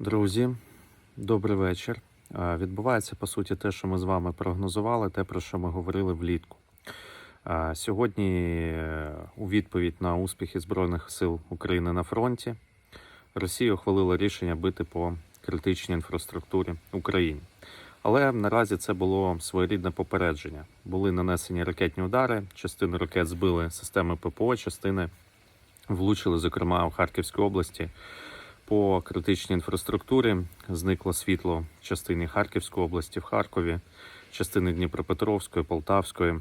Друзі, добрий вечір. Відбувається по суті те, що ми з вами прогнозували, те, про що ми говорили влітку. Сьогодні, е, у відповідь на успіхи Збройних сил України на фронті, Росія ухвалила рішення бити по критичній інфраструктурі України. Але наразі це було своєрідне попередження. Були нанесені ракетні удари, частину ракет збили системи ППО, частини влучили, зокрема, у Харківській області по критичній інфраструктурі. Зникло світло в частині Харківської області, в Харкові, частини Дніпропетровської, Полтавської, е,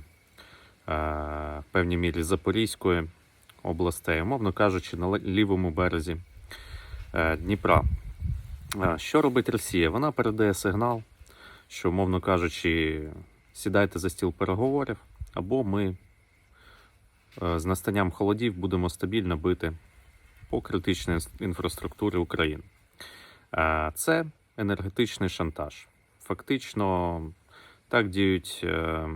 в певній мірі Запорізької областей, умовно кажучи, на лівому березі е, Дніпра. Е, Що робить Росія? Вона передає сигнал, що, умовно кажучи, сідайте за стіл переговорів, або ми е, з настанням холодів будемо стабільно бити по критичній інфраструктурі України. Це енергетичний шантаж. Фактично, так діють е,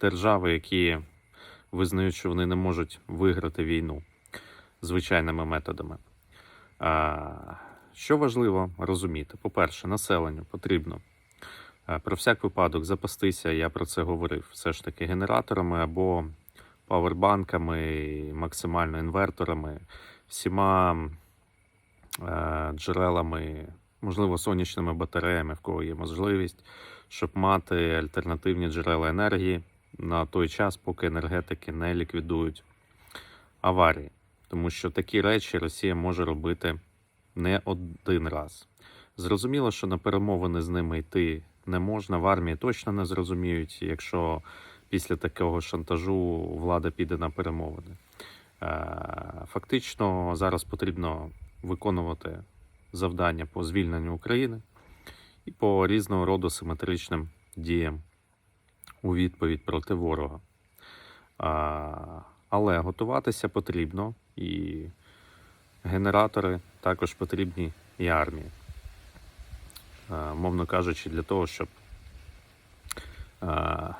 держави, які визнають, що вони не можуть виграти війну звичайними методами. Що важливо розуміти? По-перше, населенню потрібно е, про всяк випадок запастися, я про це говорив, все ж таки генераторами або павербанками, максимально інверторами, всіма е, джерелами, можливо, сонячними батареями, в кого є можливість, щоб мати альтернативні джерела енергії на той час, поки енергетики не ліквідують аварії. Тому що такі речі Росія може робити не один раз. Зрозуміло, що на перемовини з ними йти не можна. В армії точно не зрозуміють, якщо після такого шантажу влада піде на перемовини. Е, Фактично зараз потрібно виконувати завдання по звільненню України і по різного роду симетричним діям у відповідь проти ворога. Але готуватися потрібно, і генератори також потрібні і армії. Е, Мовно кажучи, для того, щоб е,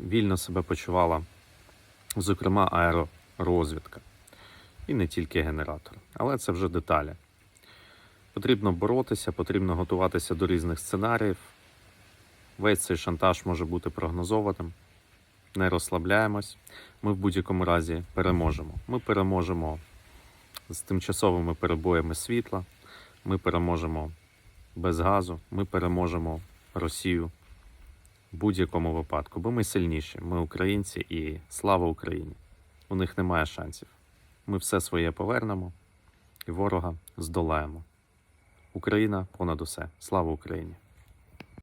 вільно себе почувала, зокрема, аеророзвідка. І не тільки генератор. Але це вже деталі. Потрібно боротися, потрібно готуватися до різних сценаріїв. Весь цей шантаж може бути прогнозованим. Не розслабляємось. Ми в будь-якому разі переможемо. Ми переможемо з тимчасовими перебоями світла. Ми переможемо без газу. Ми переможемо Росію в будь-якому випадку. Бо ми сильніші. Ми українці і слава Україні! У них немає шансів. Ми все своє повернемо і ворога здолаємо. Україна понад усе. Слава Україні!